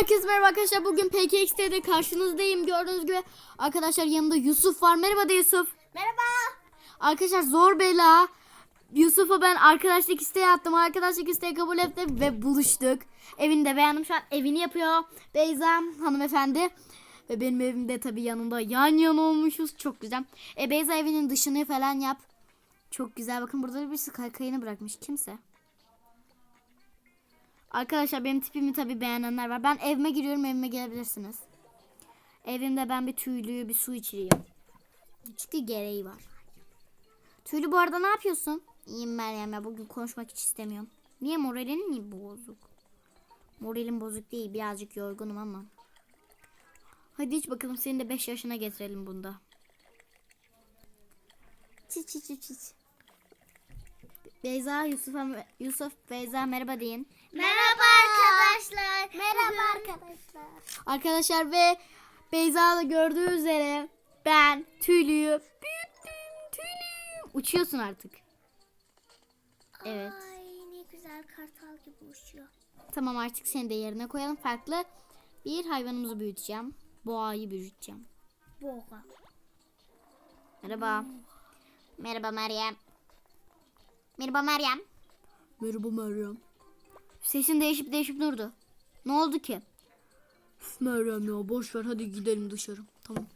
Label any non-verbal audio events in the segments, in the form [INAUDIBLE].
Herkese merhaba arkadaşlar. Bugün PKX'de karşınızdayım. Gördüğünüz gibi arkadaşlar yanımda Yusuf var. Merhaba de Yusuf. Merhaba. Arkadaşlar zor bela. Yusuf'a ben arkadaşlık isteği attım. Arkadaşlık isteği kabul etti ve buluştuk. Evini de beğendim. Şu an evini yapıyor. Beyza hanımefendi. Ve benim evimde tabii yanında yan yana olmuşuz. Çok güzel. E Beyza evinin dışını falan yap. Çok güzel. Bakın burada birisi kaykayını bırakmış. Kimse. Arkadaşlar benim tipimi tabii beğenenler var. Ben evime giriyorum evime gelebilirsiniz. Evimde ben bir tüylü bir su içireyim. Çünkü gereği var. Tüylü bu arada ne yapıyorsun? İyiyim Meryem ya bugün konuşmak hiç istemiyorum. Niye moralin niye bozuk? Moralim bozuk değil birazcık yorgunum ama. Hadi iç bakalım seni de 5 yaşına getirelim bunda. Çiç çiç çiç. Beyza, Yusuf'a, Yusuf, Beyza merhaba deyin. Merhaba arkadaşlar. Merhaba arkadaşlar. Arkadaşlar ve Beyza da gördüğü üzere ben tüylüyü büyüttüm tüylüyü. Uçuyorsun artık. Evet. Ay ne güzel kartal gibi uçuyor. Tamam artık seni de yerine koyalım. Farklı bir hayvanımızı büyüteceğim. Boğayı büyüteceğim. Boğa. Merhaba. Merhaba Meryem. Merhaba Meryem. Merhaba Meryem. Sesin değişip değişip durdu. Ne oldu ki? Üf, Meryem ya boş ver hadi gidelim dışarı. Tamam.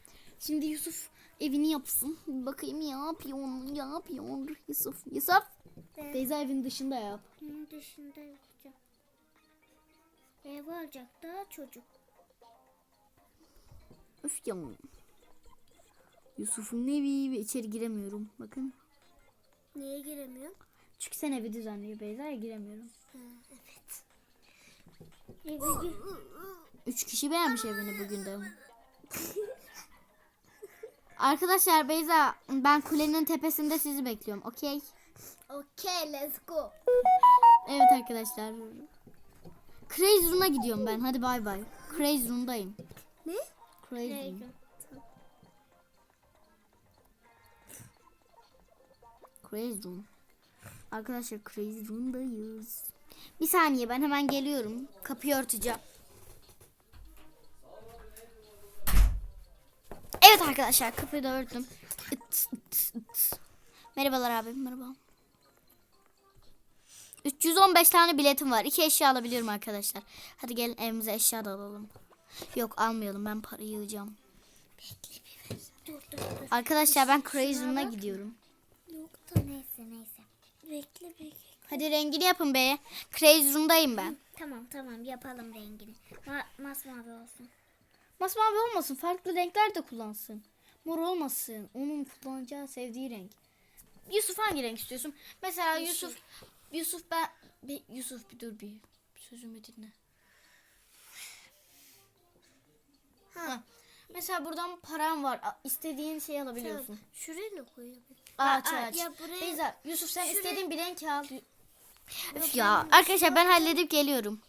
Şimdi Yusuf evini yapsın. Bakayım ya yapıyor ya yapıyor Yusuf. Yusuf. Beyza evin dışında yap. Bunun dışında yapacağım. Ev olacak da çocuk. Öf ya. Yusuf'un evi ve içeri giremiyorum. Bakın. Niye giremiyor? Çünkü sen evi düzenliyor Beyza'ya giremiyorum. evet. Evi gir- Üç kişi beğenmiş evini bugün de. Arkadaşlar Beyza ben kulenin tepesinde sizi bekliyorum. Okey. Okey let's go. Evet arkadaşlar. Crazy Room'a gidiyorum ben. Hadi bay bay. Crazy Room'dayım. Ne? Crazy Room. Neydi? Crazy Room. Arkadaşlar Crazy Room'dayız. Bir saniye ben hemen geliyorum. Kapıyı örteceğim. Evet arkadaşlar kapıyı da örttüm. Its, ıts, ıts. Merhabalar abi merhaba. 315 tane biletim var. İki eşya alabiliyorum arkadaşlar. Hadi gelin evimize eşya da alalım. Yok almayalım ben parayı yığacağım. Dur dur dur. Arkadaşlar ben Crazy Room'a gidiyorum. Yok da neyse neyse. Bekle bekle. Hadi rengini yapın be. Crazy Room'dayım ben. Tamam tamam yapalım rengini. Ma masmavi olsun. Masmavi olmasın. Farklı renkler de kullansın. Mor olmasın. Onun kullanacağı sevdiği renk. Yusuf hangi renk istiyorsun? Mesela Yusuf Yusuf ben bir, Yusuf bir dur bir sözümü dinle. Ha. Mesela buradan param var. İstediğin şeyi alabiliyorsun. Şuraya ne koyayım? Ağaç Aa, ağaç. ya buraya- Beyza, Yusuf sen Şuraya- istediğin bir renk al. Öf ya arkadaşlar ben halledip geliyorum.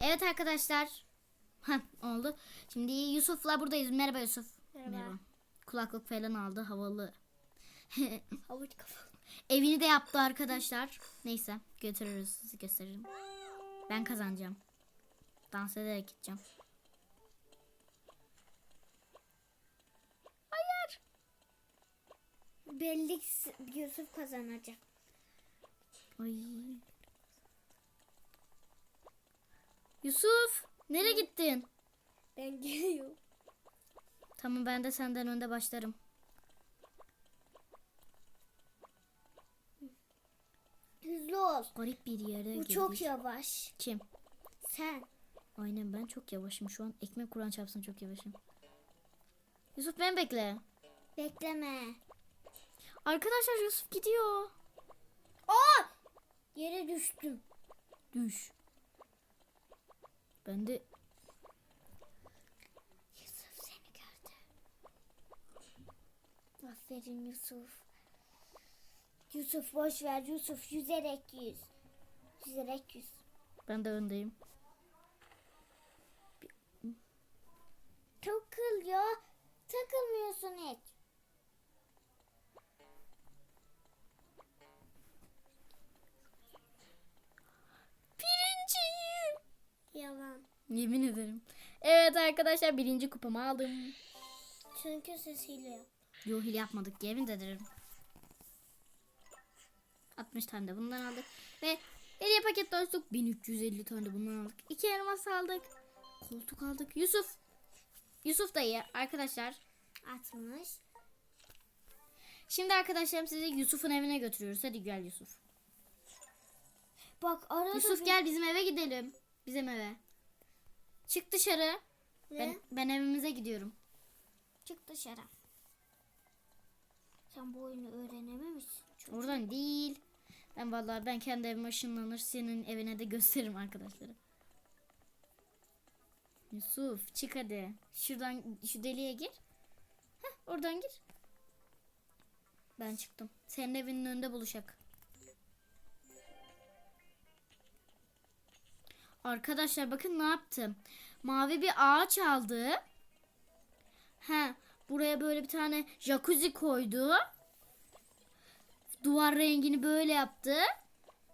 Evet arkadaşlar. [LAUGHS] Heh, oldu. Şimdi Yusuf'la buradayız. Merhaba Yusuf. Merhaba. Kulaklık falan aldı havalı. [LAUGHS] Havuç kafalı. Evini de yaptı arkadaşlar. Neyse götürürüz sizi gösteririm. Ben kazanacağım. Dans ederek gideceğim. Belli Yusuf kazanacak. Ay. Yusuf nereye gittin? Ben geliyorum. Tamam ben de senden önde başlarım. Hızlı ol. Garip bir yere Bu girdik. çok yavaş. Kim? Sen. Aynen ben çok yavaşım şu an. Ekmek kuran çarpsın çok yavaşım. Yusuf beni bekle. Bekleme. Arkadaşlar Yusuf gidiyor. Aa! Yere düştüm. Düş. Ben de Yusuf seni gördü. Aferin Yusuf. Yusuf boş ver Yusuf yüzerek yüz. Yüzerek yüz. ben de öndeyim. Takıl ya. Takılmıyorsun hiç. Yemin ederim. Evet arkadaşlar birinci kupamı aldım. Çünkü sesiyle yap. Yo hile yapmadık yemin ederim. 60 tane de bundan aldık. Ve hediye paket dostluk 1350 tane de bundan aldık. İki elmas aldık. Koltuk aldık. Yusuf. Yusuf dayı arkadaşlar. 60. Şimdi arkadaşlarım sizi Yusuf'un evine götürüyoruz. Hadi gel Yusuf. Bak arada Yusuf bir- gel bizim eve gidelim. Bizim eve. Çık dışarı. Ne? Ben, ben evimize gidiyorum. Çık dışarı. Sen bu oyunu öğrenememişsin. Çok. Oradan değil. Ben vallahi ben kendi evime ışınlanır senin evine de gösteririm arkadaşlara. Yusuf çık hadi. Şuradan şu deliğe gir. Heh, oradan gir. Ben çıktım. Senin evinin önünde buluşak. Arkadaşlar bakın ne yaptım. Mavi bir ağaç aldı. He, buraya böyle bir tane jacuzzi koydu. Duvar rengini böyle yaptı.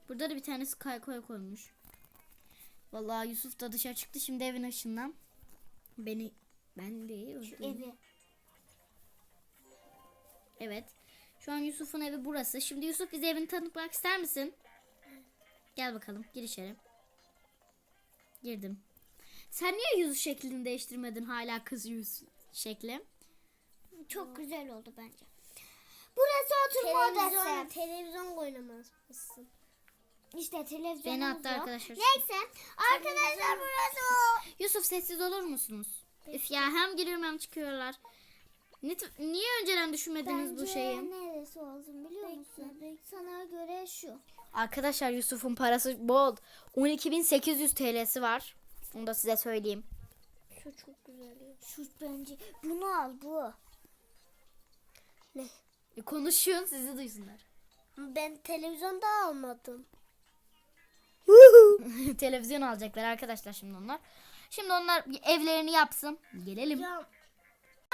Burada da bir tane sky koy koymuş. Vallahi Yusuf da dışarı çıktı. Şimdi evin ışığından. Beni ben de Evi. Evet. Şu an Yusuf'un evi burası. Şimdi Yusuf bize evini tanıtmak ister misin? Gel bakalım. Gir içeri. Girdim. Sen niye yüz şeklini değiştirmedin hala kız yüz şekli? Çok güzel oldu bence. Burası oturma odası. Televizyon oynamazsın. İşte televizyon. Beni attı arkadaşlar. Neyse. Arkadaşlar burası o. Yusuf sessiz olur musunuz? Üf ya hem giriyorum hem çıkıyorlar. Niye önceden düşünmediniz bu şeyi? neresi olsun biliyor musun? Sana göre şu. Arkadaşlar Yusuf'un parası bol. 12.800 TL'si var. Onu da size söyleyeyim. Şu çok güzel. Şu bence. Bunu al bu. Ne? E, konuşun sizi duysunlar. Ben televizyonda almadım. [LAUGHS] Televizyon alacaklar arkadaşlar şimdi onlar. Şimdi onlar evlerini yapsın. Gelelim. Ya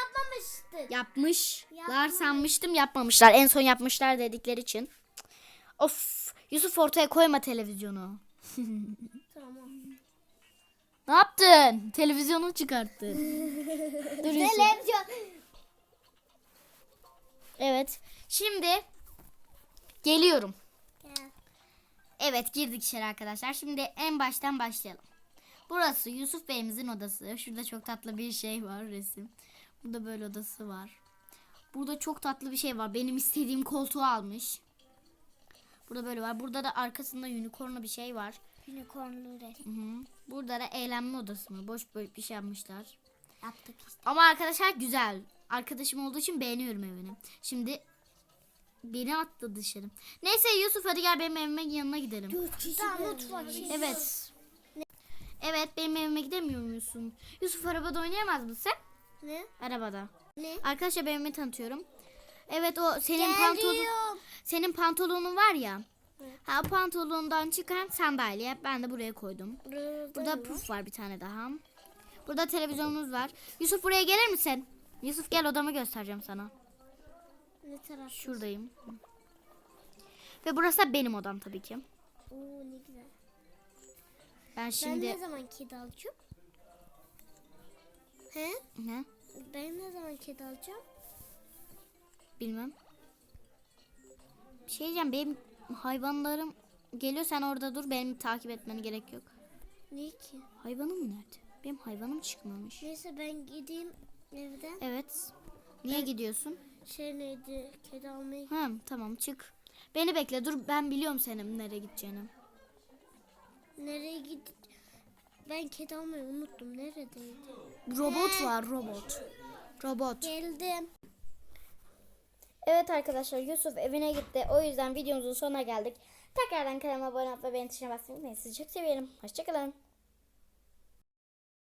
yapmamıştık. Yapmışlar Yapmamış. sanmıştım yapmamışlar. En son yapmışlar dedikleri için. Of Yusuf ortaya koyma televizyonu. [LAUGHS] Tamam. Ne yaptın? Televizyonu çıkarttı. [LAUGHS] Dur Yusuf. Televizyon. Evet. Şimdi geliyorum. Gel. Evet girdik içeri arkadaşlar. Şimdi en baştan başlayalım. Burası Yusuf Bey'imizin odası. Şurada çok tatlı bir şey var resim. Burada böyle odası var. Burada çok tatlı bir şey var. Benim istediğim koltuğu almış. Burada böyle var. Burada da arkasında unicornlu bir şey var. Unicornlu resim. Hı hı. Burada da eğlenme odası mı? Boş böyle bir şey yapmışlar. Yaptık işte. Ama arkadaşlar güzel. Arkadaşım olduğu için beğeniyorum evini. Şimdi beni attı dışarı. Neyse Yusuf hadi gel benim evime yanına gidelim. Tamam mutfak. Evet. Evet benim evime gidemiyor musun? Yusuf arabada oynayamaz mısın? Ne? Arabada. Ne? Arkadaşlar ben tanıtıyorum. Evet o senin pantolon senin pantolonun var ya. Ha pantolondan çıkan sandalye ben de buraya koydum. Burada puf var bir tane daha. Burada televizyonumuz var. Yusuf buraya gelir misin? Yusuf gel odamı göstereceğim sana. Ne taraf? Şuradayım. Ve burası da benim odam tabii ki. Oo ne güzel. Ben Ben şimdi ne zaman kedi alacağım? He? ne? Ben ne zaman kedi alacağım? Bilmem. Bir şey diyeceğim benim hayvanlarım geliyor sen orada dur benim takip etmene gerek yok. Niye ki? Hayvanım nerede? Benim hayvanım çıkmamış. Neyse ben gideyim evden. Evet. Niye gidiyorsun? Şey neydi? Kedi almaya Ha tamam çık. Beni bekle dur ben biliyorum senin nereye gideceğini. Nereye git? Ben kedi almayı unuttum. Neredeydi? Robot var robot. Robot. Geldim. Evet arkadaşlar Yusuf evine gitti. O yüzden videomuzun sonuna geldik. Tekrardan kanalıma abone olup ve beğeni tuşuna basmayı unutmayın. Sizi çok seviyorum. Hoşçakalın.